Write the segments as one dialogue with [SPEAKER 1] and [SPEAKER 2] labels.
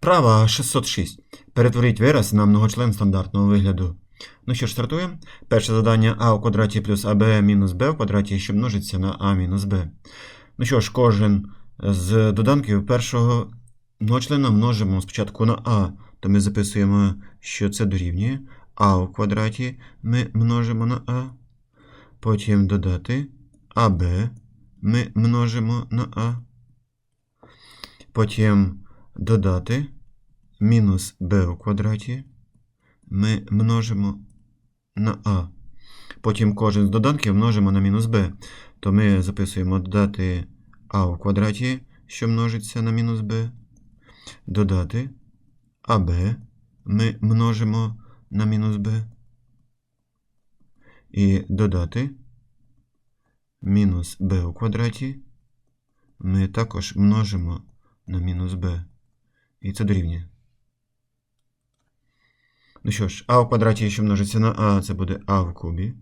[SPEAKER 1] Вправа 606. Перетворіть вираз на многочлен стандартного вигляду. Ну що ж, стартуємо. Перше завдання а у квадраті плюс аб мінус b в квадраті, що множиться на а мінус b. Ну що ж, кожен з доданків першого многочлена множимо спочатку на а, то ми записуємо, що це дорівнює. а у квадраті ми множимо на а. Потім додати аб ми множимо на а. Потім додати мінус b у квадраті ми множимо на а. Потім кожен з доданків множимо на мінус b. То ми записуємо додати а у квадраті, що множиться на мінус b. Додати аб ми множимо на мінус b. І додати мінус b у квадраті ми також множимо на мінус b. І це дорівнює. Ну що ж, а в квадраті, що множиться на а, це буде а в кубі.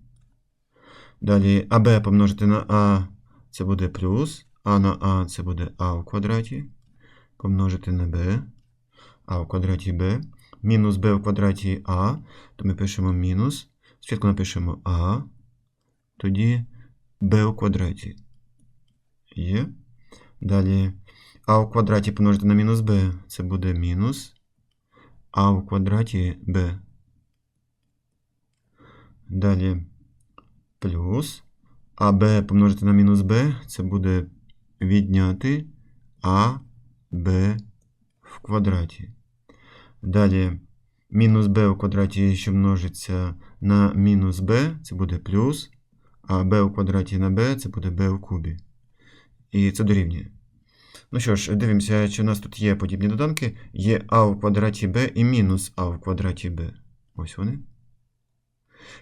[SPEAKER 1] Далі АБ помножити на а, це буде плюс. А на а це буде а в квадраті. Помножити на b. А в квадраті b. Мінус b в квадраті а. То ми пишемо мінус. Спочатку напишемо а. Тоді b у квадраті. Є. Далі а в квадраті помножити на мінус b. Це буде мінус а в квадраті b. Далі плюс АБ помножити на мінус b, це буде відняти АБ в квадраті. Далі мінус b в квадраті, що множиться на мінус b, це буде плюс, а b у квадраті на b це буде b у кубі. І це дорівнює. Ну що ж, дивимося, чи у нас тут є подібні доданки. Є а в квадраті b і мінус а в квадраті b. Ось вони.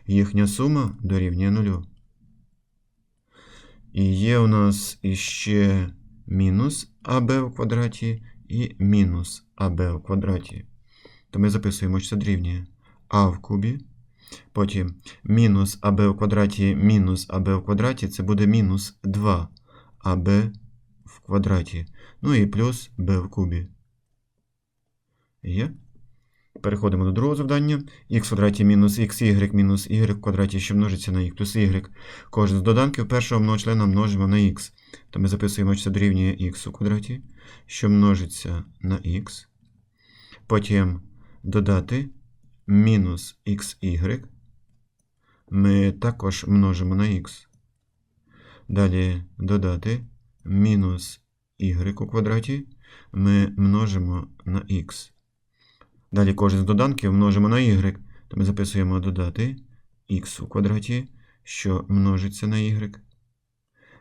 [SPEAKER 1] Їхня сума дорівнює нулю. І є у нас іще мінус АБ в квадраті і мінус АБ в квадраті. То ми записуємо, що це дорівнює А в кубі. Потім мінус АБ в квадраті мінус АБ в квадраті це буде мінус 2 АБ в квадраті. Ну і плюс b в кубі. Є. Переходимо до другого завдання. х в квадраті мінус xy мінус y в квадраті, що множиться на x плюс y. Кожен з доданків першого многочлена множимо на x. То ми записуємо, що це дорівнює x у квадраті, що множиться на x. Потім додати мінус xy. Ми також множимо на x. Далі додати мінус y у квадраті ми множимо на x. Далі кожен з доданків множимо на y, то ми записуємо додати x у квадраті, що множиться на y.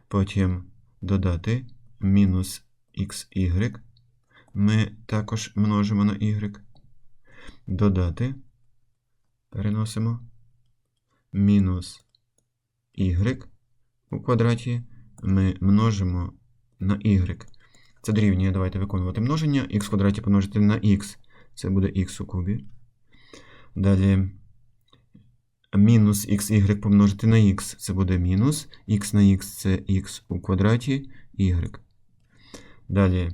[SPEAKER 1] Потім додати мінус xy. Ми також множимо на y. Додати, переносимо мінус y у квадраті ми множимо на y. Це дорівнює, давайте виконувати множення. х квадраті помножити на х. Це буде х у кубі. Далі мінус xy помножити на х. Це буде мінус. х на х це х у квадраті y. Далі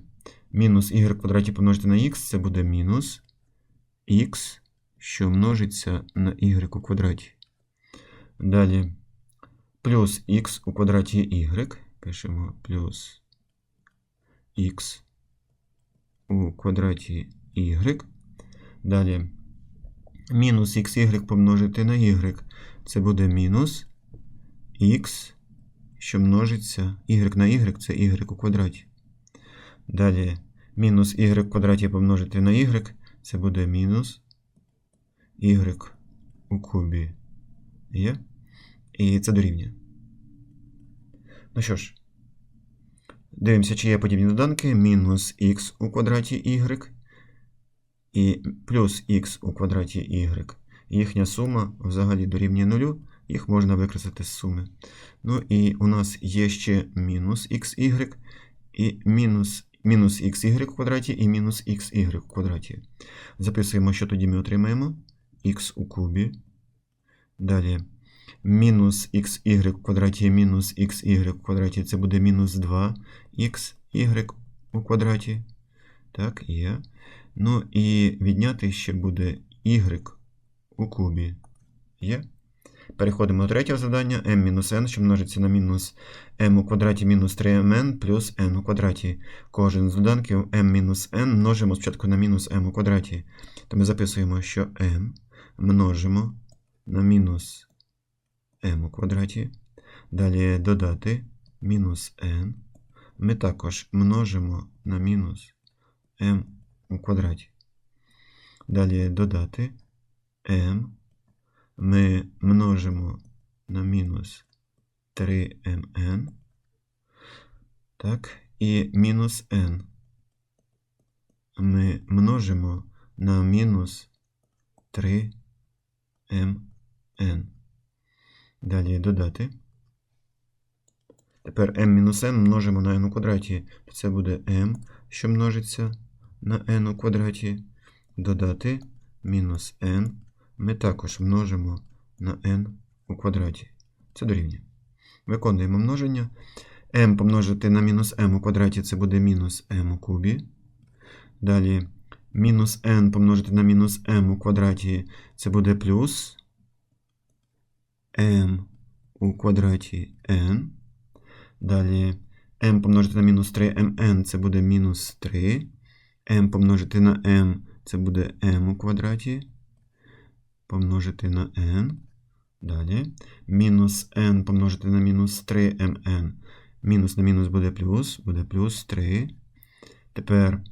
[SPEAKER 1] мінус y квадраті помножити на х. Це буде мінус х, що множиться на y у квадраті. Далі плюс х у квадраті y. Пишемо плюс х у квадраті y. Далі мінус xy помножити на y. Це буде мінус х, що множиться y на y, це y у квадраті. Далі мінус y в квадраті помножити на y, це буде мінус y у кубі. Є? І це дорівнює. Ну що ж, дивимося, чи є подібні доданки. Мінус х у квадраті y і плюс х у квадраті y. Їхня сума взагалі дорівнює нулю, їх можна викреслити з суми. Ну і у нас є ще мінус xy і мінус мінус xy в квадраті і мінус xy в квадраті. Записуємо, що тоді ми отримаємо х у кубі. Далі мінус xy в квадраті мінус xy в квадраті це буде мінус 2 xy у квадраті. Так, є. Ну і відняти ще буде y у кубі. Є? Переходимо до третього завдання. m-n, що множиться на мінус m у квадраті мінус 3mn плюс n у квадраті. Кожен з доданків m-n множимо спочатку на мінус m у квадраті. То ми записуємо, що m множимо на мінус m у квадраті. Далі додати мінус n. Ми також множимо на мінус m у квадраті. Далі додати m. Ми множимо на мінус 3mn. Так, і мінус n. Ми множимо на мінус 3mn. Далі додати. Тепер m-n множимо на n у квадраті. Це буде m, що множиться на n у квадраті. Додати мінус n. Ми також множимо на n у квадраті. Це дорівнює. Виконуємо множення. m помножити на мінус m у квадраті це буде мінус m у кубі. Далі мінус n помножити на мінус m у квадраті це буде плюс m у квадраті n. Далі m помножити на мінус 3mn це буде мінус 3. m помножити на m це буде m у квадраті. Помножити на n. Далі. Мінус n помножити на мінус 3mn. Мінус на мінус буде плюс, буде плюс 3. Тепер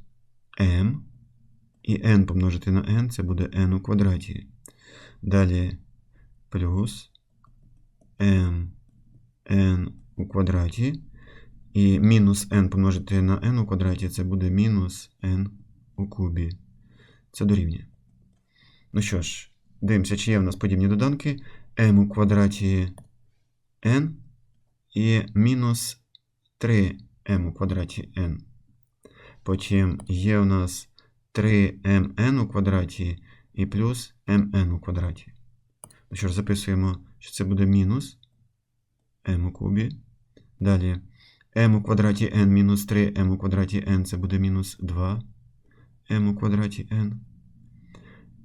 [SPEAKER 1] m. І n помножити на n це буде n у квадраті. Далі плюс m n у квадраті. І мінус n помножити на n у квадраті це буде мінус n у кубі. Це дорівнює. Ну що ж, дивимося, чи є в нас подібні доданки. m у квадраті n і мінус 3m у квадраті n. Потім є у нас 3mn у квадраті і плюс mn у квадраті. Ну що ж, записуємо, що це буде мінус m у кубі. Далі m у квадраті n мінус 3 m у квадраті n це буде мінус 2 m у квадраті n.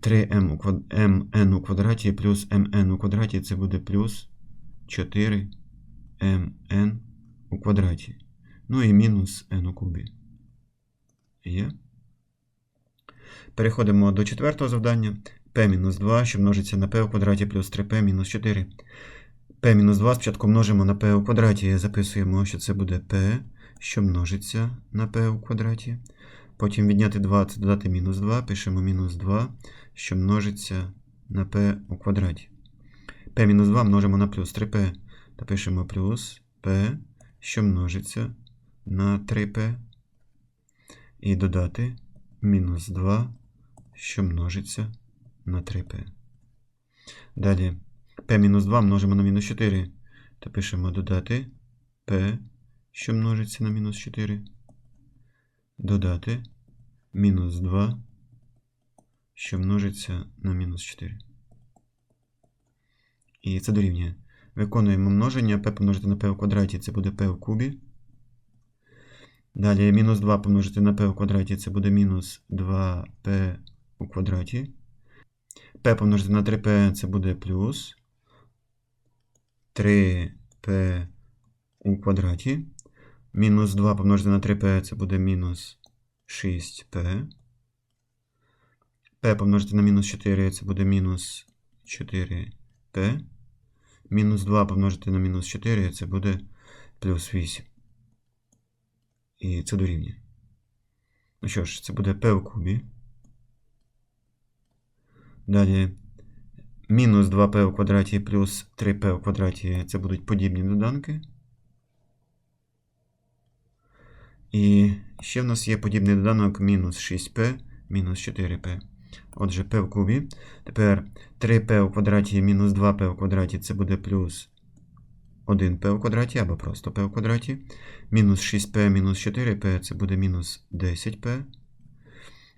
[SPEAKER 1] 3m у квад... mn у квадраті плюс mn у квадраті це буде плюс 4 mn у квадраті. Ну і мінус n у кубі. Є. Переходимо до четвертого завдання. p-2, що множиться на p у квадраті плюс 3p мінус 4. P-2 спочатку множимо на p у квадраті. Записуємо, що це буде p, що множиться на p у квадраті. Потім відняти 2 це додати мінус 2. Пишемо мінус 2, що множиться на p у квадраті. p-2 множимо на плюс 3p. Та пишемо плюс p, що множиться на 3p. І додати мінус 2, що множиться на 3p. Далі p-2 множимо на мінус 4. Та пишемо додати p, що множиться на мінус 4. Додати мінус 2, що множиться на мінус 4. І це дорівнює. Виконуємо множення p помножити на p у квадраті це буде p у кубі. Далі мінус 2 помножити на p у квадраті це буде мінус 2p у квадраті. p помножити на 3p це буде плюс 3p у квадраті. Мінус 2 помножити на 3p це буде мінус 6p. p помножити на мінус 4 це буде мінус 4p. Мінус 2 помножити на мінус 4 це буде плюс 8. І це дорівнює. Ну що ж, це буде p у кубі. Далі мінус 2p у квадраті плюс 3p у квадраті це будуть подібні доданки. І ще в нас є подібний доданок мінус 6p мінус 4p. Отже, p в кубі. Тепер 3p у квадраті мінус 2p у квадраті це буде плюс 1p у квадраті або просто p у квадраті. Мінус 6p мінус 4p це буде мінус 10p.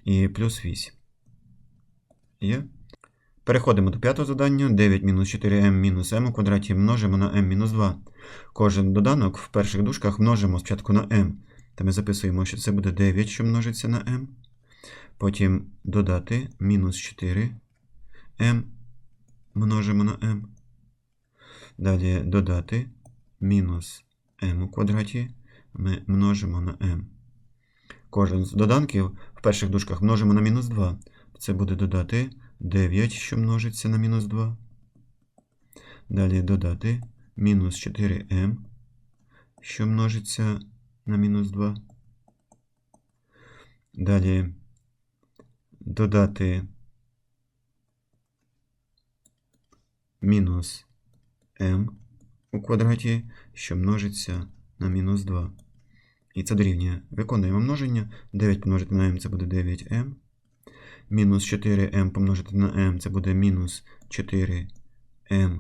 [SPEAKER 1] І плюс 8. Є? Переходимо до п'ятого завдання. 9-4m-m у квадраті множимо на m-2. Кожен доданок в перших дужках множимо спочатку на m. Та ми записуємо, що це буде 9, що множиться на m. Потім додати мінус 4 m множимо на m. Далі додати мінус m у квадраті ми множимо на m. Кожен з доданків в перших дужках множимо на мінус 2. Це буде додати 9, що множиться на мінус 2. Далі додати мінус 4m, що множиться на мінус 2. Далі додати мінус m у квадраті, що множиться на мінус 2. І це дорівнює. Виконуємо множення. 9 помножити на m це буде 9m. Мінус 4m помножити на m це буде мінус 4m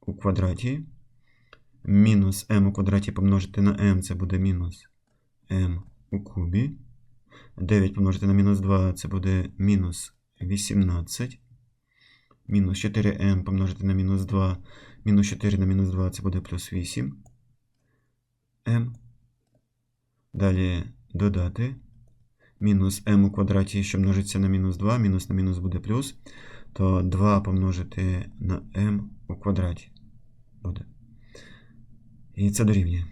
[SPEAKER 1] у квадраті. Мінус m у квадраті помножити на m це буде мінус m у кубі. 9 помножити на мінус 2 це буде мінус 18. Мінус 4m помножити на мінус 2. Мінус 4 на мінус 2 це буде плюс 8. m. Далі додати. Мінус m у квадраті, що множиться на мінус 2, мінус на мінус буде плюс. То 2 помножити на m у квадраті буде. І це дорівнює.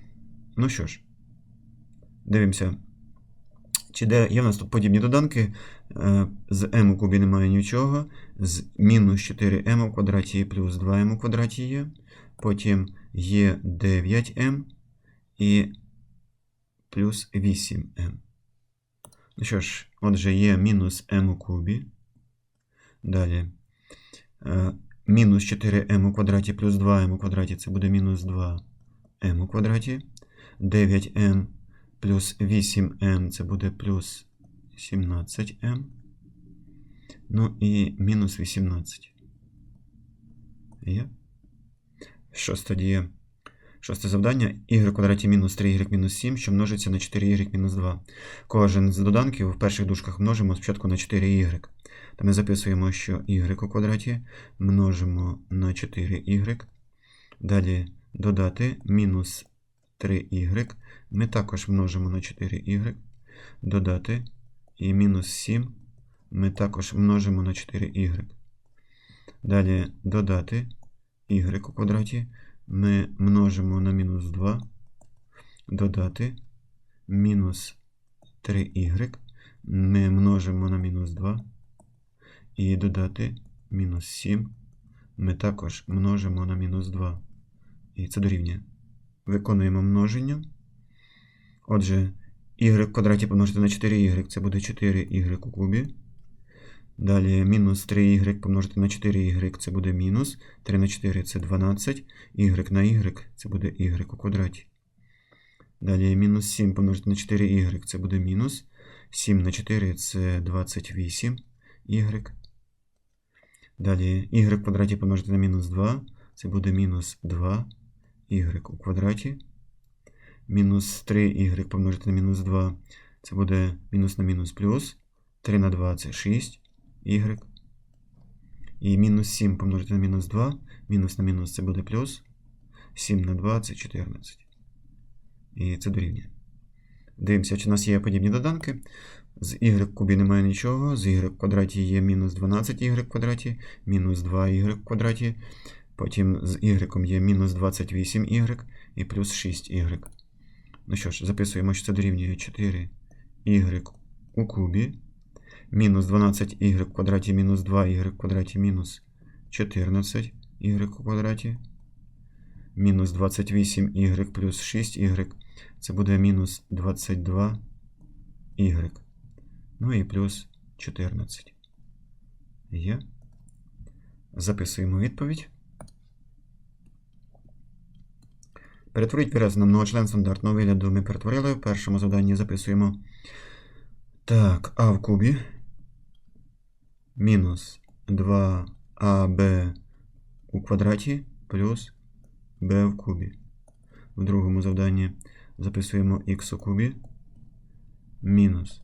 [SPEAKER 1] Ну що ж, дивимося. Чи де є в нас тут подібні доданки? Е, з m у кубі немає нічого. З мінус 4m у квадраті плюс 2m у квадраті є. Потім є 9m і плюс 8m. Ну що ж, отже, є мінус m у кубі. Далі. Е, мінус 4m у квадраті плюс 2m у квадраті це буде мінус 2m у квадраті. 9m плюс 8m це буде плюс 17m. Ну і мінус 18. Є? Що тоді є? Шосте завдання. y квадраті мінус 3y мінус 7, що множиться на 4y мінус 2. Кожен з доданків в перших дужках множимо спочатку на 4y. Та ми записуємо, що y у квадраті множимо на 4y. Далі додати мінус 3y. Ми також множимо на 4y. Додати і мінус 7 ми також множимо на 4y. Далі додати y у квадраті ми множимо на мінус 2, додати мінус 3y, ми множимо на мінус 2 і додати мінус 7, ми також множимо на мінус 2. І це дорівнює. Виконуємо множення. Отже, y в квадраті помножити на 4y, це буде 4y у кубі. Далі мінус 3y помножити на 4y це буде мінус. 3 на 4 це 12. y на y це буде y у квадраті. Далі мінус 7 помножити на 4y це буде мінус. 7 на 4 це 28 y. Далі y в квадраті помножити на мінус 2. Це буде мінус 2 y у квадраті. Мінус 3y помножити на мінус 2. Це буде мінус на мінус плюс. 3 на 2 це 6 y. І мінус 7 помножити на мінус 2. Мінус на мінус це буде плюс. 7 на 2 це 14. І це дорівнює. Дивимося, чи у нас є подібні доданки. З y в кубі немає нічого. З y в квадраті є мінус 12y в квадраті, мінус 2y в квадраті. Потім з y є мінус 28y і плюс 6y. Ну що ж, записуємо, що це дорівнює 4y у кубі мінус 12y в квадраті мінус 2y в квадраті мінус 14y в квадраті. Мінус 28y плюс 6y. Це буде мінус 22y. Ну і плюс 14. Є. Записуємо відповідь. Перетворіть вираз на многочлен стандартного вигляду ми перетворили. В першому завданні записуємо. Так, а в кубі мінус 2аб у квадраті плюс b в кубі. В другому завданні записуємо х у кубі мінус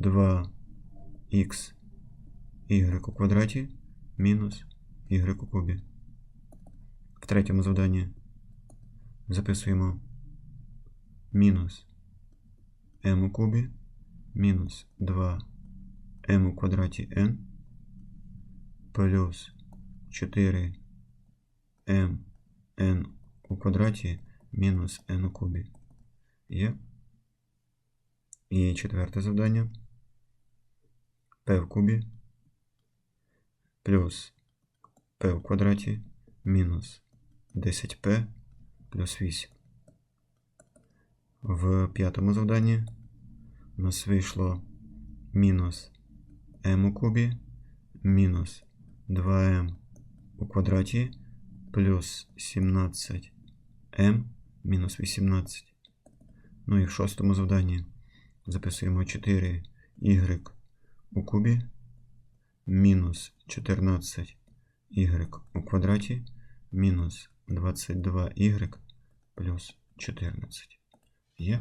[SPEAKER 1] 2х y у квадраті мінус y у кубі. В третьому завданні записуємо мінус m у кубі мінус 2 m у квадраті n плюс 4 m n у квадраті мінус n у кубі. Є. І четверте завдання. p в кубі плюс p в квадраті мінус 10p плюс 8. В п'ятому завданні у нас вийшло мінус m у кубі мінус 2m у квадраті плюс 17m мінус 18. Ну і в шостому завданні записуємо 4y у кубі мінус 14y у квадраті мінус 22y плюс 14. Є?